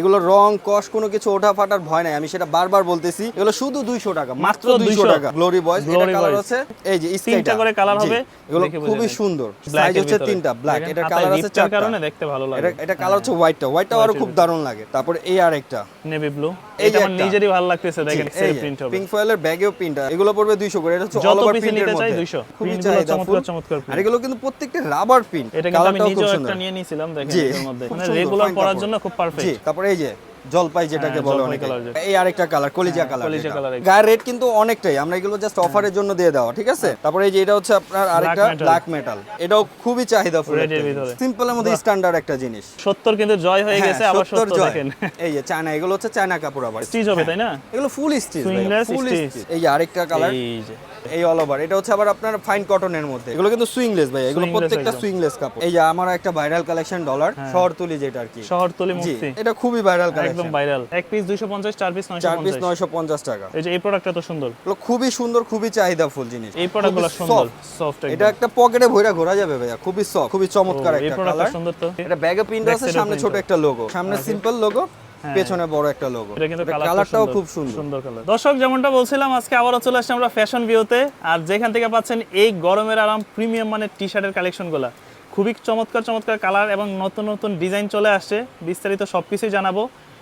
এগুলো রং কস কোনো কিছু ওঠা ফাটার ভয় নাই আমি সেটা বারবার বলতেছি। এগুলো শুধু দুইশো টাকা মাত্র দুইশো টাকা। গ্লোরি বয়স এটা কালার। আছে এই যে তিনটা করে কালার হবে এগুলো খুবই সুন্দর। সাইজ হচ্ছে তিনটা ব্ল্যাক এটা কালার আছে চারটা। কারণে দেখতে ভালো লাগে। এটা এটা কালার হচ্ছে হোয়াইটটা হোয়াইটটা আরও খুব দারুণ লাগে। তারপরে এই আরেকটা। নেভি ব্লু এটা আমার নিজেরই ভালো লাগতেছে দেখেন সেল প্রিন্ট হবে। পিঙ্ক ফয়েলের ব্যাগেও প্রিন্ট এগুলো পড়বে 200 করে। এটা হচ্ছে অল ওভার piece প্রিন্টের মধ্যে। 200 খুবই চাহিদা চমৎকার চমৎকার আর এগুলো কিন্তু প্রত্যেকটা রাবার প্রিন্ট এটা কিন্তু আমি নিজেও একটা নিয়ে নিয়েছিলাম দেখেন এর মধ্যে। মানে রেগুলার পরার জন্য খুব পারফেক্ট তারপরে এই যে জলপাই যেটাকে হ্যাঁ, বলে জলপাই অনেকে এই আরেকটা কালার কলিজা কালার কলিজা colour একটা। গায়ের রেট কিন্তু অনেকটাই আমরা এগুলো জাস্ট অফারের জন্য দিয়ে দেওয়া ঠিক আছে? তারপরে এই যে এটা হচ্ছে আপনার আরেকটা ব্ল্যাক মেটাল এটাও খুবই চাহিদা ফুল সিম্পলের মধ্যে স্ট্যান্ডার্ড একটা জিনিস। সত্তর কিন্তু জয় হয়ে হ্যাঁ, গেছে আবার 70 সত্তর দেখেন। এই যে চায়না এগুলো হচ্ছে চায়না কাপড় আবার। স্টিচ হবে তাই না? এগুলো ফুল স্টিচ ফুল। স্টিচ এই যে আরেকটা কালার এই যে। এই অল ওভার এটা হচ্ছে আবার আপনার ফাইন কটনের মধ্যে। এগুলো কিন্তু সুইংলেস ভাই এগুলো প্রত্যেকটা সুইংলেস কাপড়। এই যে আমার একটা ভাইরাল কালেকশন ডলার শহরতলি যেটা আর কি। শহরতলি মুক্তি। এটা খুবই ভাইরাল কালেকশন একদম ভাইরাল এক পিস 250 চার পিস 950 চার পিস 950 নয়শো পঞ্চাশ টাকা। এই যে এই প্রোডাক্টটা তো সুন্দর। এগুলো খুবই সুন্দর খুবই চাহিদা ফুল জিনিস। এই প্রোডাক্টগুলো সুন্দর সফট এটা একটা পকেটে ভইরা ঘোরা যাবে ভাইয়া খুবই সফট খুবই চমৎকার এই একটা প্রোডাক্টটা কালার সুন্দর তো। এটা ব্যাগে প্রিন্ট আছে সামনে ছোট একটা লোগো সামনে সিম্পল লোগো পেছনে বড় একটা লোগো এটা কিন্তু কালারটাও খুব সুন্দর। সুন্দর কালার দর্শক যেমনটা বলছিলাম আজকে আবারও চলে আসছি আমরা ফ্যাশন ভিউতে আর যেখান থেকে পাচ্ছেন এই গরমের আরাম প্রিমিয়াম মানে টি শার্টের কালেকশনগুলো খুবই চমৎকার চমৎকার কালার এবং নতুন নতুন ডিজাইন চলে আসছে। বিস্তারিত সব কিছুই জানাব।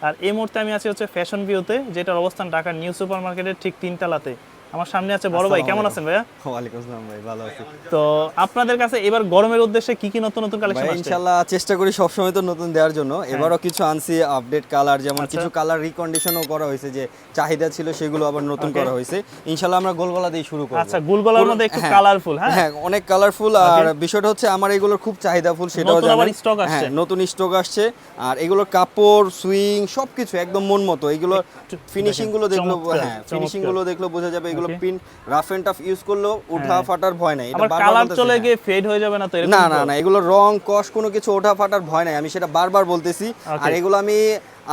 আর এই মুহূর্তে আমি আছি হচ্ছে ফ্যাশন ভিউতে যেটার অবস্থান ঢাকার নিউ সুপার মার্কেটের ঠিক তিনতলাতে। আমার সামনে আছে বড় ভাই কেমন আছেন ভাইয়া? ওয়ালাইকুম আসসালাম ভাই ভালো আছি। তো আপনাদের কাছে এবার গরমের উদ্দেশ্যে কি কি নতুন নতুন কালেকশন ভাই আসছে? ইনশাল্লাহ চেষ্টা করি সবসময় তো নতুন দেওয়ার জন্য। এবারও কিছু আনছি আপডেট কালার যেমন আচ্ছা। কিছু কালার রিকন্ডিশনও করা হয়েছে যে চাহিদা ছিল সেগুলো আবার নতুন করা হয়েছে। ইনশাল্লাহ আমরা গোলগলা দিয়ে শুরু করব। আচ্ছা গুলগলার মধ্যে একটু কালারফুল হ্যাঁ? হ্যাঁ অনেক কালারফুল আর বিষয়টা হচ্ছে আমার এগুলোর খুব চাহিদাফুল সেটাও নতুন আবার জানেন। আসছে। হ্যাঁ নতুন স্টক আসছে আর এগুলোর কাপড় সুইং সবকিছু একদম মন মতো। এগুলো ফিনিশিংগুলো দেখল হ্যাঁ ফিনিশিংগুলো দেখল বোঝা যাবে এগুলো পিন রাফ এন্ড টাফ ইউজ করলেও উঠা ফাটার ভয় নাই। এটা কালার চলে। গিয়ে ফেড হয়ে যাবে না তো না না না এগুলো রং কস কোনো কিছু ওঠা ফাটার ভয় নাই। আমি সেটা বারবার বলতেছি। আর এগুলো আমি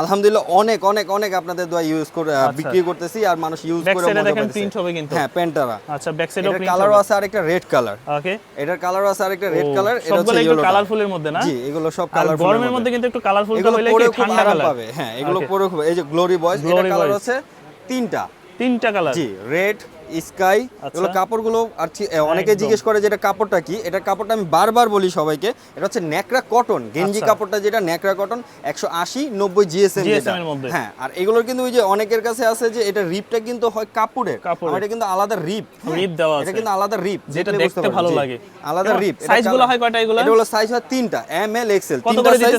আলহামদুলিল্লাহ অনেক অনেক অনেক আপনাদের দোয়া ইউজ করে বিক্রি করতেছি আর মানুষ ইউজ করে মজা দেখেন প্রিন্ট হবে কিন্তু। হ্যাঁ প্যান্টারা আচ্ছা ব্যাক সাইডেও প্রিন্ট কালারও আছে আরেকটা রেড কালার ওকে এটার কালারও আছে আরেকটা রেড কালার এটা হচ্ছে একটু কালারফুলের মধ্যে না? জি এগুলো সব আর কালার গরমের মধ্যে। কিন্তু একটু কালারফুল এগুলো হলে কি ঠান্ডা কালার পাবে। হ্যাঁ এগুলো পরে খুব এই যে গ্লোরি বয়স এটা কালার। আছে তিনটা। তিনটা কালার জি রেড স্কাই আচ্ছা। এগুলো কাপড়গুলো আর অনেকে। জিজ্ঞেস করে যে এটা কাপড়টা কি এটা কাপড়টা আমি বারবার বলি সবাইকে এটা হচ্ছে ন্যাকড়া কটন গেঞ্জি আচ্ছা। কাপড়টা যেটা ন্যাকড়া কটন একশো আশি নব্বই জিএসএম। হ্যাঁ আর এগুলোর কিন্তু ওই যে অনেকের কাছে আছে যে এটা রিপটা কিন্তু হয় কাপড়ের। এটা কিন্তু আলাদা রিপ রিপ দেওয়া এটা কিন্তু আলাদা রিপ যেটা দেখতে ভালো লাগে। আলাদা রিপ হয় কয়টা এগুলো এটা হলো সাইজ হয় তিনটা এম এল এক্সেল তিনটা সাইজ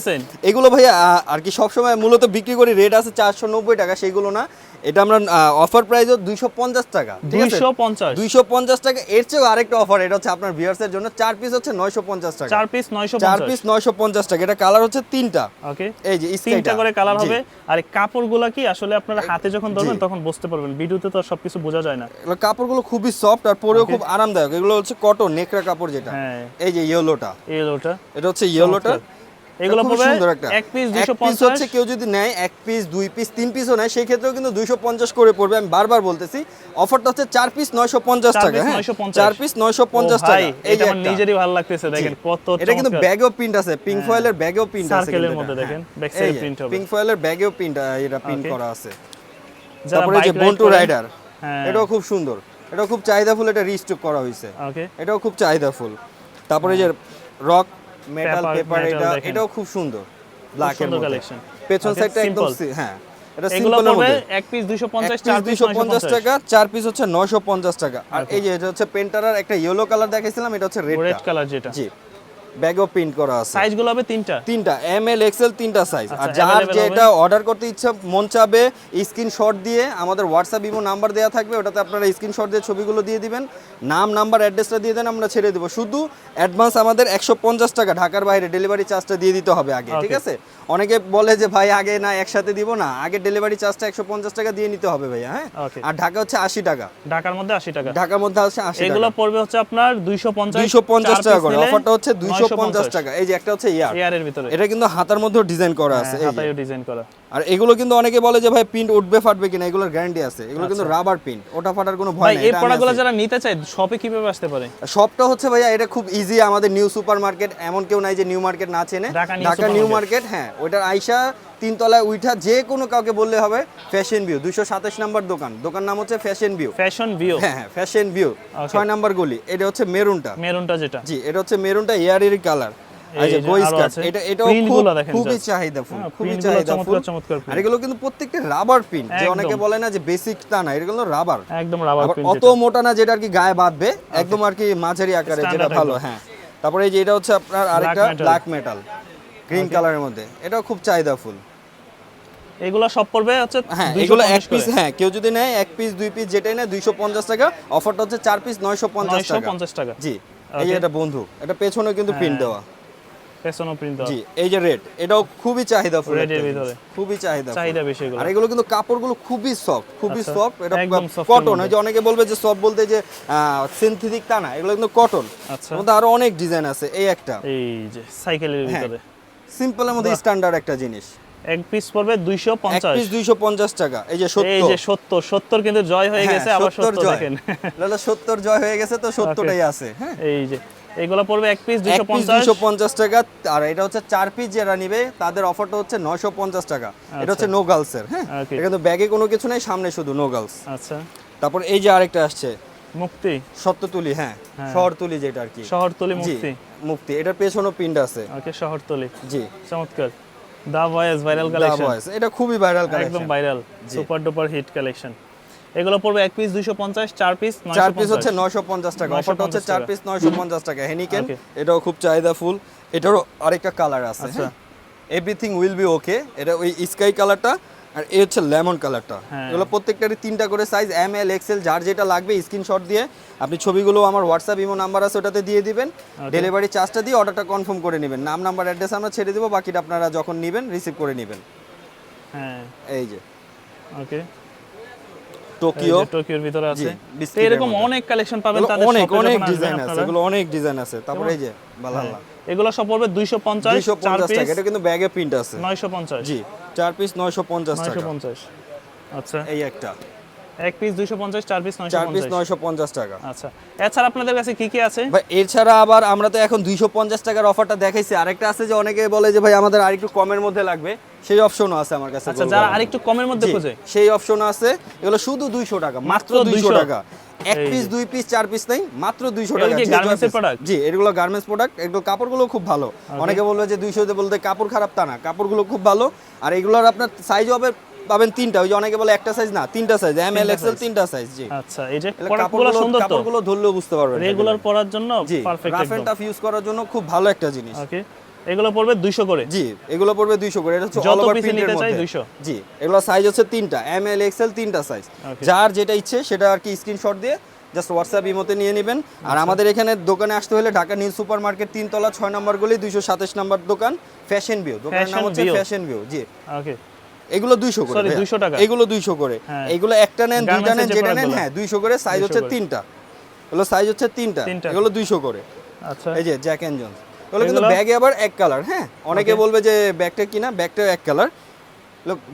এগুলো ভাইয়া আর কি সবসময় মূলত বিক্রি করি রেট আছে চারশো নব্বই টাকা সেগুলো না এটা আমরা অফার প্রাইসও দুইশো পঞ্চাশ টাকা আছে? 250 দুইশো পঞ্চাশ টাকা। এর চেয়েও আরেকটা অফার এটা হচ্ছে আপনার ভিউয়ার্সের জন্য চার পিস হচ্ছে নয়শো পঞ্চাশ টাকা। চার পিস 950 চার পিস নয়শো পঞ্চাশ টাকা। এটা কালার হচ্ছে তিনটা। ওকে এই যে তিনটা করে কালার হবে। আর এই কাপড়গুলো কি আসলে আপনারা হাতে যখন ধরবেন তখন বুঝতে পারবেন। ভিডিওতে তো সবকিছু বোঝা যায় না। এগুলো কাপড়গুলো খুবই সফট আর পরেও খুব আরামদায়ক। এগুলো হচ্ছে কটন নেকড়া কাপড় যেটা। হ্যাঁ। এই যে ইয়েলোটা ওটা এটা হচ্ছে ইয়েলোটা এগুলো খুব সুন্দর একটা। এক পিস এক পিস হচ্ছে কেউ যদি নেয় এক পিস দুই পিস তিন পিসও নেয় সেই ক্ষেত্রেও কিন্তু দুইশো পঞ্চাশ করে পড়বে। আমি বারবার বলতেছি অফারটা হচ্ছে চার পিস নয়শো পঞ্চাশ চার টাকা piece হ্যাঁ? 950 চার পিস নয়শো পঞ্চাশ ও টাকা। এই যে এটা আমার নিজেরই ভালো লাগতেছে দেখেন কত এটা কিন্তু ব্যাগেও প্রিন্ট আছে। পিঙ্ক ফয়েলের ব্যাগেও প্রিন্ট আছে কিন্তু মধ্যে দেখেন, হ্যাঁ। এই যে, print হবে। পিঙ্ক ফয়েলের ব্যাগেও প্রিন্ট এটা প্রিন্ট করা আছে। তারপরে যে বন্টু রাইডার হ্যাঁ। এটাও খুব সুন্দর। এটাও খুব চাহিদাফুল এটা রিস্টক করা হয়েছে। এটাও খুব চাহিদাফুল। তারপরে যে রক মেটাল পেপার এটা এটাও খুব সুন্দর ব্ল্যাক এর কালেকশন পেছন সাইডটা একদম হ্যাঁ এটা সিম্পল হবে এক পিস 250 এক চার পিস পিস 250 টাকা চার পিস হচ্ছে 950 টাকা। আর এই যে এটা হচ্ছে পেন্টারার একটা ইয়েলো কালার দেখাইছিলাম এটা হচ্ছে রেড রেড কালার যেটা। জি। ব্যাগও প্রিন্ট করা আছে। সাইজগুলো হবে তিনটা। তিনটা এম এল এক্সেল তিনটা সাইজ আর আচ্ছা, যার যেটা অর্ডার করতে ইচ্ছা মন চাবে স্ক্রিনশট দিয়ে আমাদের হোয়াটসঅ্যাপ ইমো নাম্বার দেওয়া থাকবে ওটাতে আপনারা স্ক্রিনশট দিয়ে ছবিগুলো দিয়ে দিবেন। নাম নাম্বার অ্যাড্রেসটা দিয়ে দেন আমরা ছেড়ে দেবো। শুধু অ্যাডভান্স আমাদের একশো পঞ্চাশ টাকা ঢাকার বাইরে ডেলিভারি চার্জটা দিয়ে দিতে হবে আগে ঠিক আছে? অনেকে বলে যে ভাই আগে না একসাথে দিব না আগে ডেলিভারি চার্জটা একশো পঞ্চাশ টাকা দিয়ে নিতে হবে ভাইয়া হ্যাঁ. আর ঢাকা হচ্ছে আশি টাকা। ঢাকার মধ্যে 80 টাকা। ঢাকার মধ্যে হচ্ছে আশি এগুলো পড়বে হচ্ছে আপনার দুইশো পঞ্চাশ টাকা করে। অফারটা হচ্ছে দুইশো পঞ্চাশ 950 টাকা। এই যে একটা হচ্ছে ইয়ার। ইয়ারের ভিতরে। এটা কিন্তু হাতার মধ্যে ডিজাইন করা আছে এই যে। হাতায়ও ডিজাইন করা। আর এগুলো কিন্তু অনেকে বলে যে ভাই প্রিন্ট উঠবে ফাটবে কিনা এগুলোর গ্যারান্টি আছে। এগুলো কিন্তু রাবার প্রিন্ট ওটা ফাটার কোনো ভয় নেই এই প্রোডাক্টগুলো যারা নিতে চায় শপে কীভাবে আসতে পারে? সবটা হচ্ছে ভাইয়া এটা খুব ইজি আমাদের নিউ সুপার মার্কেট এমন কেউ নাই যে নিউ মার্কেট না চেনে। ঢাকা নিউ মার্কেট হ্যাঁ ওইটার আইসা তিনতলায় উইঠা যে কোনো কাউকে বললে হবে ফ্যাশন ভিউ দুইশো সাতাশ নাম্বার দোকান দোকান নাম হচ্ছে ফ্যাশন ভিউ ফ্যাশন ভিউ হ্যাঁ হ্যাঁ ফ্যাশন ভিউ ছয় নাম্বার গলি এটা হচ্ছে মেরুনটা। মেরুনটা যেটা। জি এটা হচ্ছে মেরুনটা এয়ারের কালার যে গোইস কাট এটা এটাও খুবই চাহিদাফুল হ্যাঁ, খুবই চাহিদাফুল চমৎকার চমৎকার আর এগুলো কিন্তু প্রত্যেকটা রাবার প্রিন্ট যে অনেকে বলে না যে বেসিক না এগুলো রাবার একদম রাবার আবার অত মোটা না যেটা আর কি গায়ে বাঁধবে একদম আর কি মাঝারি আকারে যেটা ভালো হ্যাঁ। তারপরে এই যে এটা হচ্ছে আপনার আরেকটা ব্ল্যাক মেটাল গ্রিন কালারের মধ্যে। এটাও খুব চাহিদাফুল এগুলো সব পড়বে হচ্ছে হ্যাঁ এগুলো এক পিস হ্যাঁ কেউ যদি নেয় এক পিস দুই পিস যেটাই নেয় দুইশো পঞ্চাশ টাকা অফারটা হচ্ছে চার পিস নয়শো পঞ্চাশ টাকা। 950 টাকা। জি এই যে এটা বন্ধু এটা পেছনে কিন্তু প্রিন্ট দেওয়া। পেছনও প্রিন্ট জি এই যে রেড এটাও খুবই Red একটা এর ভিতরে। খুবই চাহিদা চাহিদা বেশি এগুলো। আর এগুলো কিন্তু কাপড়গুলো খুবই সফট খুবই আচ্ছা, সফট এটা একদম কটন। যে অনেকে বলবে যে সফট বলতে যে সিনথেটিক তা না এগুলো কিন্তু কটন আচ্ছা। মধ্যে আরও অনেক ডিজাইন আছে এই একটা। এই যে সাইকেলের হ্যাঁ। ভিতরে। সিম্পলের মধ্যে স্ট্যান্ডার্ড একটা জিনিস। এক পিস পড়বে 250 এক পিস দুইশো পঞ্চাশ টাকা এই যে এই সত্তর। যে 70 70 কিন্তু জয় হয়ে হ্যাঁ, গেছে আবার 70 70 দেখেন। লালা সত্তর জয় হয়ে গেছে তো সত্তরটাই আছে হ্যাঁ। এই যে এগুলো পড়বে এক পিস এক পিস 250 পঞ্চাশ। টাকা। আর এটা হচ্ছে চার পিস যারা নিবে তাদের অফারটা হচ্ছে নয়শো পঞ্চাশ টাকা। এটা হচ্ছে নো গার্লসের হ্যাঁ? এটা কিন্তু ব্যাগে কোনো কিছু নেই সামনে শুধু নো গার্লস আচ্ছা। তারপর এই যে আরেকটা আসছে মুক্তি। সত্যতুলি হ্যাঁ শহরতুলি যেটা আর কি। শহরতলি মুক্তি। মুক্তি। এটার পেছনও পিন্ড আছে। ওকে শহরতলি। জি। চমৎকার। The voice viral the voice এটা খুবই ভাইরাল একদম viral super duper hit collection এগুলো পড়বে এক পিস 250 চার পিস 950 চার পিস হচ্ছে নয়শো পঞ্চাশ টাকা। অফারটা হচ্ছে 950 চার পিস নয়শো পঞ্চাশ টাকা। হেনিকেন এটাও খুব চাহিদা ফুল। এটারও আরেকটা কালার আছে আচ্ছা। এভরিথিং উইল বি ওকে এটা ওই স্কাই কালারটা আর এই হচ্ছে লেমন কালারটা হ্যাঁ। এগুলো প্রত্যেকটারই তিনটা করে সাইজ এম এল এক্সেল যার যেটা লাগবে স্ক্রিনশট দিয়ে আপনি ছবিগুলো আমার হোয়াটসঅ্যাপ ইমো নাম্বার আছে ওটাতে দিয়ে দিবেন। ডেলিভারি চার্জটা দিয়ে অর্ডারটা কনফার্ম করে নেবেন। নাম নাম্বার অ্যাড্রেস আমরা ছেড়ে দেবো বাকিটা আপনারা যখন নেবেন রিসিভ করে নেবেন। হ্যাঁ। এই যে। ওকে টোকিও টোকিওর ভিতরে আছে। এরকম অনেক কালেকশন পাবেন তাদের অনেক অনেক ডিজাইন আছে। এগুলো অনেক ডিজাইন আছে। তারপরে এই যে বালাল্লা এগুলো সব পড়বে 250 দুইশো চার পঞ্চাশ পিস টাকা। এটা কিন্তু ব্যাগে প্রিন্ট আছে। 950 জি চার পিস নয়শো পঞ্চাশ টাকা। 950 আচ্ছা। এই একটা। এক পিস 250 চার পিস চার পিস 950 টাকা। আচ্ছা এছাড়া আপনাদের কাছে কি কি আছে? ভাই এছাড়া আবার আমরা তো এখন দুইশো পঞ্চাশ টাকার অফারটা দেখাইছি। আরেকটা আছে যে অনেকে বলে যে ভাই আমাদের আরেকটু কমের মধ্যে লাগবে। সেই অপশনও আছে আমার কাছে আচ্ছা যারা আরেকটু কমের মধ্যে খোঁজে? সেই আছে। এগুলো শুধু দুইশো টাকা মাত্র মাত্র 200 টাকা। এক পিস দুই পিস চার পিস নেই মাত্র দুইশো টাকা? জি এগুলো গার্মেন্টস প্রোডাক্ট এগুলো কাপড়গুলো খুব ভালো। অনেকে বলবে যে দুইশো বলতে কাপড় খারাপ তা না কাপড়গুলো খুব ভালো। আর এগুলোর আপনার সাইজ হবে পাবেন তিনটা ওই যে অনেকে বলে একটা সাইজ না তিনটা সাইজ এম এল এক্সেল তিনটা সাইজ জি। আচ্ছা এই যে কাপড়গুলো সুন্দর তো? কাপড়গুলো ধরলেও বুঝতে পারবেন রেগুলার পরার জন্য perfect rough and tough use করার জন্য খুব ভালো একটা জিনিস। ওকে এগুলো পড়বে 200 করে? জি এগুলো পড়বে 200 করে এটা হচ্ছে অল ওভার প্রিন্টের মধ্যে। 200 জি এগুলো সাইজ হচ্ছে তিনটা এম এল এক্সেল তিনটা সাইজ যার যেটা ইচ্ছে সেটা আর কি স্ক্রিনশট দিয়ে জাস্ট হোয়াটসঅ্যাপ ইমোতে নিয়ে নেবেন। আর আচ্ছা। আমাদের এখানে দোকানে আসতে হলে ঢাকা নিউ সুপার মার্কেট তিনতলা ছয় নম্বর গলি দুইশো সাতাশ নম্বর দোকান ফ্যাশন ভিউ দোকানের নাম হচ্ছে ফ্যাশন ভিউ জি। ওকে এগুলো দুইশো করে Sorry, 200 টাকা। এগুলো দুইশো করে। হ্যাঁ। এগুলো একটা নেন দুইটা নেন যেটা নেন হ্যাঁ দুইশো করে সাইজ হচ্ছে তিনটা। এগুলো সাইজ হচ্ছে তিনটা। এগুলো দুইশো করে। আচ্ছা। এই যে জ্যাক এন্ড জন্স এগুলো কিন্তু ব্যাগে আবার এক কালার হ্যাঁ? অনেকে বলবে যে ব্যাগটা কিনা ব্যাগটা এক কালার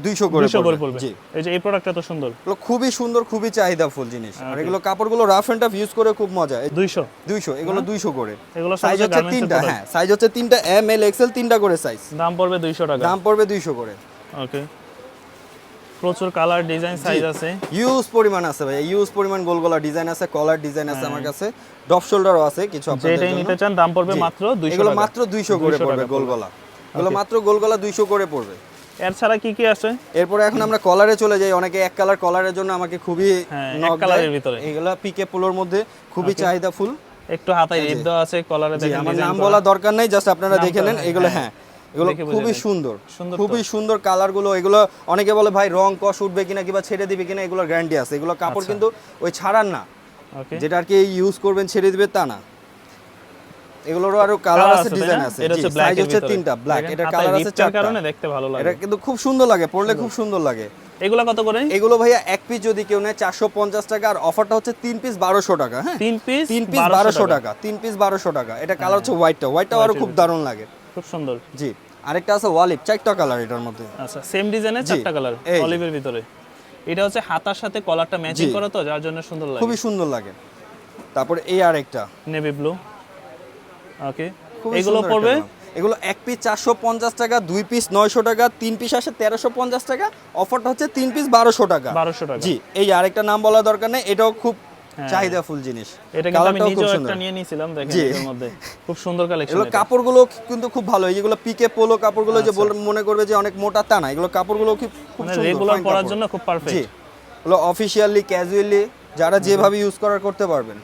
দুইশো করে 200 করে পড়বে। পড়বে। এই যে এই প্রোডাক্টটা তো সুন্দর। খুবই সুন্দর খুবই চাহিদাফুল জিনিস। আর এগুলো কাপড়গুলো রাফ এন্ড টাফ ইউজ করে খুব মজা। 200 দুইশো। এগুলো দুইশো করে। এগুলো সাইজ হচ্ছে হচ্ছে তিনটা হ্যাঁ। সাইজ হচ্ছে তিনটা এম এল এক্সেল তিনটা করে সাইজ দাম পড়বে 200 টাকা। দাম পড়বে দুইশো করে। ওকে প্রচুর কালার ডিজাইন সাইজ আছে। ইউজ পরিমাণ আছে ভাই ইউজ পরিমাণ গোল গলা ডিজাইন আছে কলার ডিজাইন আছে আমার কাছে। ডপ শোল্ডারও আছে কিছু আপনাদের যেটাই জন্য। নিতে চান দাম পড়বে মাত্র 200 এগুলো মাত্র দুইশো করে পড়বে গোল গলা। এগুলো মাত্র গোল গলা দুইশো করে পড়বে। এর ছাড়া কি কি আছে? এরপরে এখন আমরা কলারে চলে যাই। অনেকে এক কালার কলারের জন্য আমাকে খুবই হ্যাঁ, এক কালারের। ভিতরে। এগুলা পিকে পোলোর মধ্যে খুবই চাহিদা ফুল একটু হাতায় রিপ দেওয়া আছে কলারে দেখেন আমার নাম বলা দরকার নেই জাস্ট আপনারা দেখে নেন হ্যাঁ, এগুলো হ্যাঁ। হ্যাঁ এগুলো খুবই সুন্দর। খুবই সুন্দর কালারগুলো এগুলো অনেকে বলে ভাই রং কষ উঠবে কিনা কিংবা ছেড়ে দিবে কিনা এগুলোর গ্যারান্টি আছে। এগুলো কাপড় আচ্ছা। কিন্তু ওই ছাড়ার না। যেটা আর কি ইউজ করবেন ছেড়ে দিবে তা না। এগুলোরও আরও কালার আছে ডিজাইন আছে। এটা হচ্ছে ব্ল্যাক সাইজ হচ্ছে তিনটা ব্ল্যাক এটা কালার আছে চারটা। কারণে দেখতে ভালো লাগে। এটা কিন্তু খুব সুন্দর লাগে পরলে খুব সুন্দর লাগে। এগুলা কত করে? এগুলো ভাইয়া এক পিস যদি কেউ নেয় চারশো পঞ্চাশ টাকা আর অফারটা হচ্ছে তিন পিস বারোশো টাকা হ্যাঁ? তিন পিস তিন পিস বারোশো টাকা। তিন পিস বারোশো টাকা। এটা কালার হচ্ছে হোয়াইটটা হোয়াইটটা আরও খুব দারুণ লাগে। খুব সুন্দর। জি আরেকটা আছে ওয়ালিপ চারটা কালার এটার মধ্যে। আচ্ছা সেম ডিজাইনের চারটা কালার অলিভের ভিতরে। এটা হচ্ছে হাতার সাথে কলারটা ম্যাচিং। করা তো যার জন্য সুন্দর লাগে। খুবই সুন্দর লাগে। তারপরে এই আরেকটা। নেভি ব্লু ওকে এগুলো পড়বে? এগুলো এক পিস চারশো পঞ্চাশ টাকা দুই পিস নয়শো টাকা তিন পিস আসে তেরোশো পঞ্চাশ টাকা। অফারটা হচ্ছে তিন পিস বারোশো টাকা। বারোশো টাকা। জি এই আরেকটা নাম বলা দরকার নেই এটাও খুব। চাহিদা ফুল জিনিস। এটা কিন্তু আমি নিজেও একটা নিয়ে নিয়েছিলাম দেখেন এর মধ্যে। খুব সুন্দর কালেকশন এগুলো কাপড়গুলো কিন্তু খুব ভালো। এই যেগুলো পিকে পোলো কাপড়গুলো যে বল- মনে করবে যে অনেক মোটা তা না। এগুলো কাপড়গুলো খুব খুব মানে সুন্দর রেগুলার পরার জন্য খুব পারফেক্ট জি। এগুলো অফিসিয়ালি ক্যাজুয়ালি যারা যেভাবে ইউজ করার করতে পারবেন।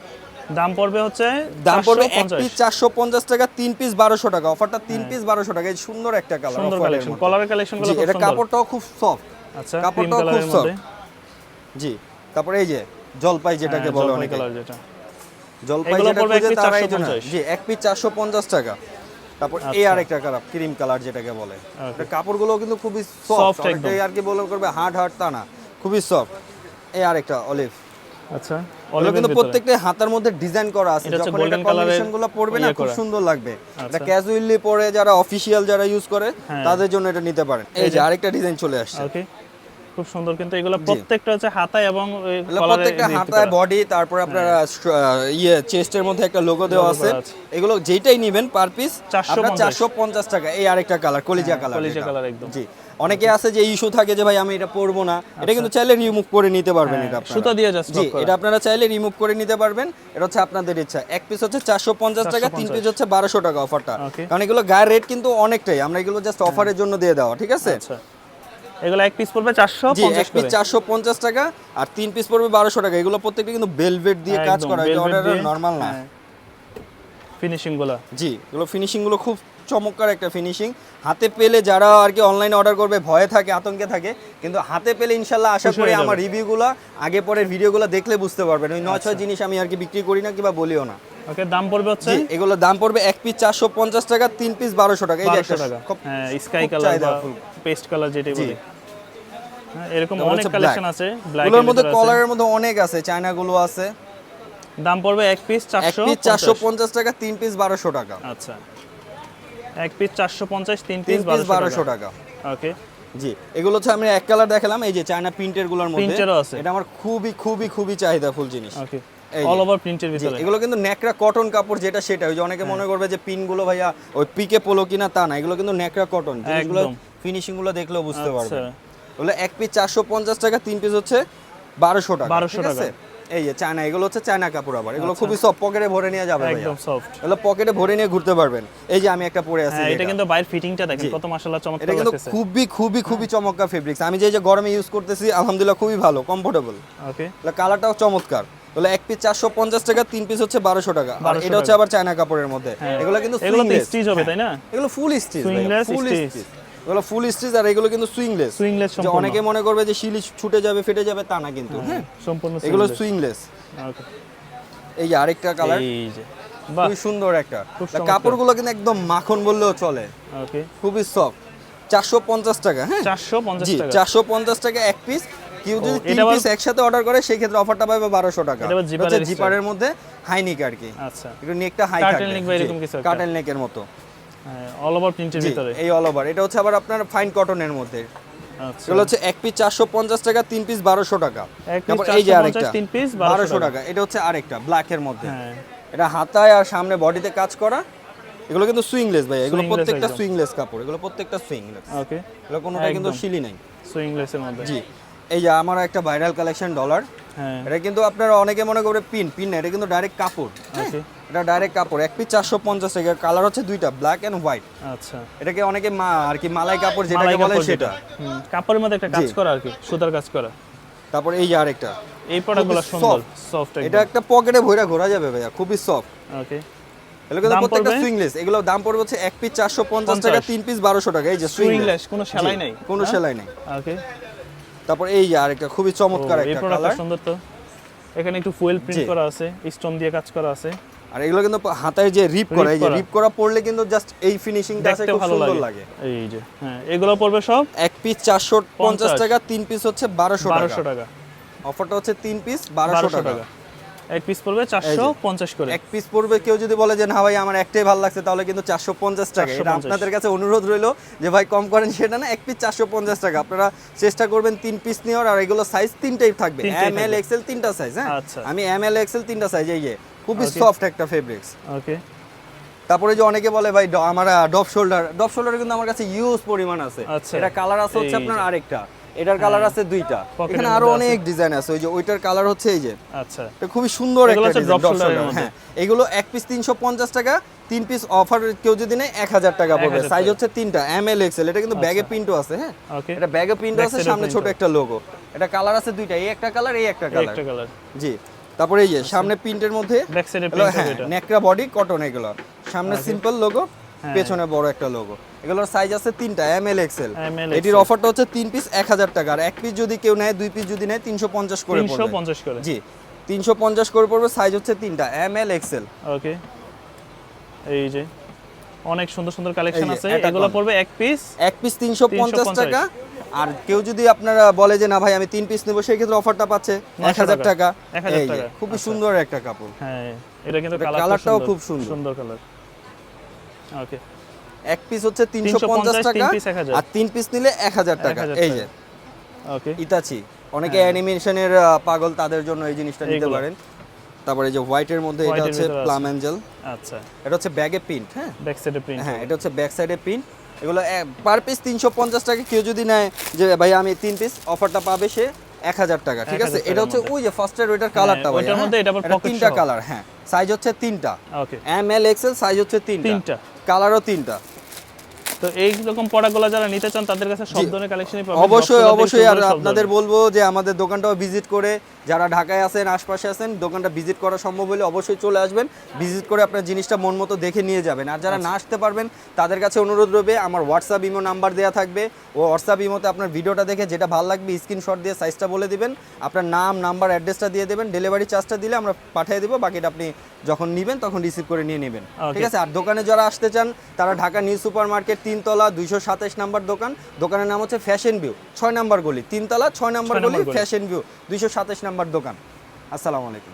দাম পড়বে হচ্ছে দাম পড়বে এক পিস চারশো পঞ্চাশ টাকা তিন পিস বারোশো টাকা। অফারটা তিন পিস বারোশো টাকা। এই সুন্দর একটা কালার সুন্দর কালেকশন কলারের কালেকশনগুলো এটা কাপড়টাও খুব সফট আচ্ছা কাপড়টাও খুব মধ্যে। জি তারপরে এই যে জলপাই যেটাকে হ্যাঁ, বলে অনেকে। কালার যেটা। জলপাই যেটা খুঁজে এই জন্য 450 জি এক পিস চারশো পঞ্চাশ টাকা। তারপর এই আচ্ছা। আরেকটা কালার ক্রিম কালার যেটাকে বলে. এটা কাপড়গুলো কিন্তু খুবই সফট। অনেকটাই আর কি বলে করবে হার্ড হার্ড তা না। খুবই সফট এই আরেকটা অলিভ আচ্ছা অলিভের কিন্তু প্রত্যেকটা হাতার মধ্যে ডিজাইন করা আছে। এটা যখন এটা golden colour এর কম্বিনেশনগুলো পড়বে না ইয়ে খুব সুন্দর লাগবে। এটা আচ্ছা। ক্যাজুয়ালি পরে যারা অফিসিয়াল যারা ইউজ করে হ্যাঁ। তাদের জন্য এটা নিতে পারেন। এই যে আরেকটা ডিজাইন চলে আসছে। ওকে খুব সুন্দর কিন্তু এগুলো প্রত্যেকটা হচ্ছে হাতায় এবং প্রত্যেকটা হাতায় বডি তারপর আপনার ইয়ে চেস্টের মধ্যে একটা লোগো দেওয়া আছে। এগুলো যেটাই নেবেন পার পিস চারশো পঞ্চাশ। টাকা এই আরেকটা কালার কলিজা কালার কলিজা কালার একদম। জি। অনেকে আছে যে ইস্যু থাকে যে ভাই আমি এটা পরবো না। এটা কিন্তু চাইলে রিমুভ করে নিতে পারবেন হ্যাঁ, এটা সুতা দিয়ে just জি এটা আপনারা চাইলে রিমুভ করে নিতে পারবেন। এটা হচ্ছে আপনাদের ইচ্ছা। এক পিস হচ্ছে চারশো পঞ্চাশ টাকা তিন পিস হচ্ছে বারোশো টাকা অফারটা. কারণ এগুলো গায়ের রেট কিন্তু অনেকটাই। আমরা এগুলো জাস্ট অফারের জন্য দিয়ে দেওয়া ঠিক আছে? আচ্ছা। এগুলো এক পিস পড়বে চারশো এক পিস চারশো পঞ্চাশ টাকা আর তিন পিস পড়বে বারোশো টাকা। এগুলো প্রত্যেকটা কিন্তু বেলভেট দিয়ে কাজ করা এটা অর্ডার নর্মাল না। হ্যাঁ। ফিনিশিংগুলো। জি এগুলো ফিনিশিংগুলো খুব চমৎকার একটা ফিনিশিং হাতে পেলে যারা আর কি অনলাইনে অর্ডার করবে ভয়ে থাকে আতঙ্কে থাকে কিন্তু হাতে পেলে ইনশাল্লাহ আশা করি আমার রিভিউগুলো আগে পরের ভিডিওগুলো দেখলে বুঝতে পারবেন। ওই নয় আচ্ছা। ছয় জিনিস আমি আর কি বিক্রি করি না কিংবা বলিও না। ওকে দাম পড়বে হচ্ছে? এগুলো দাম পড়বে এক পিস চারশো পঞ্চাশ টাকা তিন পিস বারোশো টাকা। এই যে টাকা। হ্যাঁ স্কাই কালার চাহিদা বা full। পেস্ট কালার যেটাই বলি। হ্যাঁ এরকম অনেক কালেকশন আছে। এগুলোর মধ্যে কলারের মধ্যে অনেক আছে চায়না গুলো আছে। দাম পড়বে এক পিস চারশো পিস চারশো পঞ্চাশ টাকা তিন পিস বারোশো টাকা। আচ্ছা। এক পিস চারশো পঞ্চাশ তিন তিন পিস পিস বারোশো বারোশো টাকা। টাকা। ওকে জি এগুলো হচ্ছে আমি এক কালার দেখালাম এই যে চায়না প্রিন্টেরগুলোর মধ্যে। আছে। এটা আমার খুবই খুবই খুবই চাহিদা ফুল জিনিস। ওকে অল ওভার প্রিন্টের ভিতরে। এগুলো কিন্তু নেকড়া কটন কাপড় যেটা সেটা ওই যে অনেকে মনে করবে যে পিনগুলো ভাইয়া ওই পিকে পোলো কিনা তা না এগুলো কিন্তু নেকড়া কটন একদম। ফিনিশিংগুলো দেখলেও বুঝতে আচ্ছা। পারবেন। ওগুলো এক পিস চারশো পঞ্চাশ টাকা তিন পিস হচ্ছে বারোশো টাকা 1200 ঠিক আছে? এই যে চায়না এগুলো হচ্ছে চায়না কাপড় আবার। এগুলো খুবই সব পকেটে ভরে নিয়ে যাবে একদম সফট এগুলো পকেটে ভরে নিয়ে ঘুরতে পারবেন। এই যে আমি একটা পরে আছি হ্যাঁ এটা কিন্তু বাইরের ফিটিংটা দেখেন কত মাশাআল্লাহ এটা কিন্তু খুবই খুবই খুবই চমৎকার ফেব্রিক্স আমি যে যে গরমে ইউজ করতেছি আলহামদুলিল্লাহ খুবই ভালো কমফোর্টেবল ওকে কালারটাও চমৎকার। তাহলে এক পিস চারশো পঞ্চাশ টাকা তিন পিস হচ্ছে বারোশো টাকা। আর এটা হচ্ছে আবার চায়না কাপড়ের মধ্যে। হ্যাঁ। এগুলো কিন্তু এগুলো স্টিচ হবে তাই না? এগুলো ফুল স্টিচ ফুল। স্টিচ এগুলো ফুল স্টিচ আর এগুলো কিন্তু সুইংলেস সুইংলেস যে অনেকে মনে করবে যে শিলি ছুটে যাবে ফেটে যাবে তা না কিন্তু হ্যাঁ সম্পূর্ণ এগুলো সুইংলেস এই যে আরেকটা কালার এই যে। খুবই সুন্দর একটা। কাপড়গুলো কিন্তু একদম মাখন বললেও চলে। ওকে খুবই সফট চারশো পঞ্চাশ টাকা হ্যাঁ? চারশো পঞ্চাশ টাকা। চারশো পঞ্চাশ টাকা এক পিস কেউ যদি তিন পিস একসাথে অর্ডার করে সেই ক্ষেত্রে অফারটা পাবে বারোশো টাকা। জিপারের মধ্যে হাইনিক আর কি। আচ্ছা। একটু নেকটা হাই neck বা এরকম কিছু কাটেল নেকের মতো। হ্যাঁ অল ওভার প্রিন্টের ভিতরে। এই অল ওভার এটা হচ্ছে আবার আপনার ফাইন কটনের মধ্যে। আচ্ছা। এগুলো হচ্ছে এক পিস চারশো পঞ্চাশ টাকা তিন পিস বারোশো টাকা। এই যে আরেকটা। তিন 1200 বারোশো টাকা। টাকা। এটা হচ্ছে আরেকটা ব্ল্যাকের মধ্যে। হ্যাঁ। এটা হাতায় আর সামনে বডিতে কাজ করা। এগুলো কিন্তু সুইংলেস ভাই। এগুলো প্রত্যেকটা সুইংলেস কাপড়। এগুলো প্রত্যেকটা সুইংলেস ওকে এগুলো কোনোটা কিন্তু শিলি নাই। সুইংলেসের মধ্যে। জি। এই যে আমার একটা ভাইরাল কালেকশন ডলার হ্যাঁ। এটা কিন্তু আপনারা অনেকে মনে করে পিন পিন না এটা কিন্তু ডাইরেক্ট কাপড় হ্যাঁ? এটা ডাইরেক্ট কাপড় এক পিস চারশো পঞ্চাশ টাকা কালার হচ্ছে দুইটা ব্ল্যাক অ্যান্ড হোয়াইট আচ্ছা। এটাকে অনেকে মা আর কি মালাই কাপড় যেটাকে বলে সেটা। কাপড়ের মধ্যে একটা কাজ করা আর কি সুতার কাজ করা। তারপর এই যে আরেকটা। এই প্রোডাক্টগুলো সুন্দর সফট এটা একটা পকেটে ভইরা ঘোরা যাবে ভাইয়া খুবই সফট ওকে এগুলো কিন্তু প্রত্যেকটা? সুইংলেস এগুলো দাম পড়বে হচ্ছে এক পিস চারশো পঞ্চাশ টাকা তিন পিস বারোশো টাকা এই যে সুইংলেস সুইংলেস কোনো সেলাই নাই কোনো হ্যাঁ? সেলাই নেই। ওকে তারপর এই যে আরেকটা খুবই চমৎকার একটা কালার সুন্দর তো। এখানে একটু ফুয়েল প্রিন্ট করা আছে স্টোন দিয়ে কাজ করা আছে। আর এগুলো কিন্তু হাতায় যে রিপ করা এই যে রিপ করা পড়লে কিন্তু জাস্ট এই ফিনিশিংটা আছে খুব ভালো সুন্দর লাগে। এই যে হ্যাঁ এগুলো পড়বে সব এক পিস চারশো পঞ্চাশ টাকা তিন পিস হচ্ছে 1200 টাকা। 1200 টাকা। অফারটা হচ্ছে তিন পিস বারোশো বারোশো টাকা। টাকা। এক পিস পড়বে চারশো পঞ্চাশ করে। এক পিস পড়বে কেউ যদি বলে যে না ভাই আমার একটাই ভালো লাগছে তাহলে কিন্তু চারশো পঞ্চাশ টাকা। এটা আপনাদের কাছে অনুরোধ রইল যে ভাই কম করেন সেটা না এক পিস চারশো পঞ্চাশ টাকা। আপনারা চেষ্টা করবেন তিন পিস নেওয়ার আর এগুলো সাইজ তিনটাই থাকবে। M L. এক্সেল তিনটা সাইজ হ্যাঁ? আচ্ছা। আমি এম এল এক্সেল তিনটা সাইজ এই যে খুবই. সফট একটা ফেব্রিক্স ওকে তারপরে যে অনেকে বলে ভাই আমার ডপ শোল্ডার। ডপ শোল্ডার কিন্তু আমার কাছে ইউজ পরিমাণ আছে। আচ্ছা। এটা কালার আছে হচ্ছে আপনার। আরেকটা। এটার কালার আছে দুইটা। এখানে আরও অনেক ডিজাইন আছে ওই যে ওইটার কালার হচ্ছে এই যে। আচ্ছা। এটা খুবই সুন্দর একটা ডিজাইন। হ্যাঁ এগুলো এক পিস তিনশো পঞ্চাশ টাকা তিন পিস অফার কেউ যদি নেয় এক হাজার টাকা পড়বে। সাইজ হচ্ছে তিনটা এম এল এক্সেল এটা কিন্তু ব্যাগে প্রিন্টও আছে হ্যাঁ? ওকে এটা ব্যাগে প্রিন্ট আছে সামনে ছোট একটা লোগো এটা কালার আছে দুইটা এই একটা কালার এই একটা কালার একটা কালার জি। তারপরে এই যে সামনে প্রিন্টের মধ্যে নেকড়া বডি কটন এগুলো। সামনে সিম্পল লোগো হ্যাঁ। পেছনে বড় একটা লোগো এগুলোর সাইজ আছে তিনটা এম এল এক্সেল এটির অফারটা হচ্ছে তিন পিস এক হাজার টাকা। আর এক পিস যদি কেউ নেয় দুই পিস যদি নেয় তিনশো পঞ্চাশ করে তিনশো পঞ্চাশ করে। জি তিনশো পঞ্চাশ করে পড়বে সাইজ হচ্ছে তিনটা এম এল এক্সেল ওকে এই যে অনেক সুন্দর সুন্দর কালেকশন আছে। এগুলো পড়বে এক পিস এক পিস তিনশো পঞ্চাশ 350 টাকা। আর কেউ যদি আপনারা বলে যে না ভাই আমি তিন পিস নেব সেই ক্ষেত্রে অফারটা পাচ্ছে এক হাজার টাকা। 1000 এই টাকা। খুবই আচ্ছা। সুন্দর একটা কাপড় হ্যাঁ এটা কিন্তু কালারটাও খুব খুব সুন্দর। সুন্দর কালার ওকে এক পিস হচ্ছে তিনশো পঞ্চাশ 350, টাকা 1000 আর তিন পিস নিলে এক হাজার টাকা। 1000 এই যে। Okay Itachi. অনেকে হ্যাঁ। অ্যানিমেশনের পাগল তাদের জন্য এই জিনিসটা নিতে পারেন। তারপরে যে হোয়াইটের মধ্যে এটা হচ্ছে আছে। প্লাম অ্যাঞ্জেল আচ্ছা। এটা হচ্ছে ব্যাগে প্রিন্ট হ্যাঁ? ব্যাক সাইডে প্রিন্ট হ্যাঁ এটা হচ্ছে ব্যাক সাইডে প্রিন্ট এগুলো পার পিস তিনশো পঞ্চাশ টাকা। কেউ যদি নেয় যে ভাই আমি তিন পিস অফারটা পাবে সে এক হাজার টাকা। ঠিক আছে? এটা হচ্ছে ওই যে ফার্স্টের ওইটার কালারটা ভাই ওইটার মধ্যে এটা আবার pocket তিনটা কালার হ্যাঁ। সাইজ হচ্ছে তিনটা। Okay M L XL size হচ্ছে তিনটা। তিনটা। কালারও তিনটা। তো এই রকম প্রোডাক্টগুলো যারা নিতে চান তাদের কাছে সব ধরনের কালেকশনই পাবেন। অবশ্যই অবশ্যই আর আপনাদের বলব যে আমাদের দোকানটাও ভিজিট করে যারা ঢাকায় আছেন আশপাশে আছেন দোকানটা ভিজিট করা সম্ভব হলে অবশ্যই চলে আসবেন। ভিজিট করে আপনার জিনিসটা মন মতো দেখে নিয়ে যাবেন। আর যারা না আসতে পারবেন তাদের কাছে অনুরোধ রবে আমার হোয়াটসঅ্যাপ ইমো নাম্বার দেওয়া থাকবে। ও হোয়াটসঅ্যাপ ইমোতে আপনার ভিডিওটা দেখে যেটা ভালো লাগবে স্ক্রিনশট দিয়ে সাইজটা বলে দিবেন। আপনার নাম নাম্বার অ্যাড্রেসটা দিয়ে দেবেন। ডেলিভারি চার্জটা দিলে আমরা পাঠিয়ে দেবো বাকিটা আপনি যখন নেবেন তখন রিসিভ করে নিয়ে নেবেন। ঠিক আছে? আর দোকানে যারা আসতে চান তারা ঢাকা নিউ সুপার মার্কেট তিনতলা দুইশো সাতাশ নাম্বার দোকান। দোকানের নাম হচ্ছে ফ্যাশন ভিউ ছয় নাম্বার গলি। তিনতলা ছয় নাম্বার গলি। ফ্যাশন ভিউ দুইশো সাতাশ নাম্বার দোকান। আসসালামু আলাইকুম।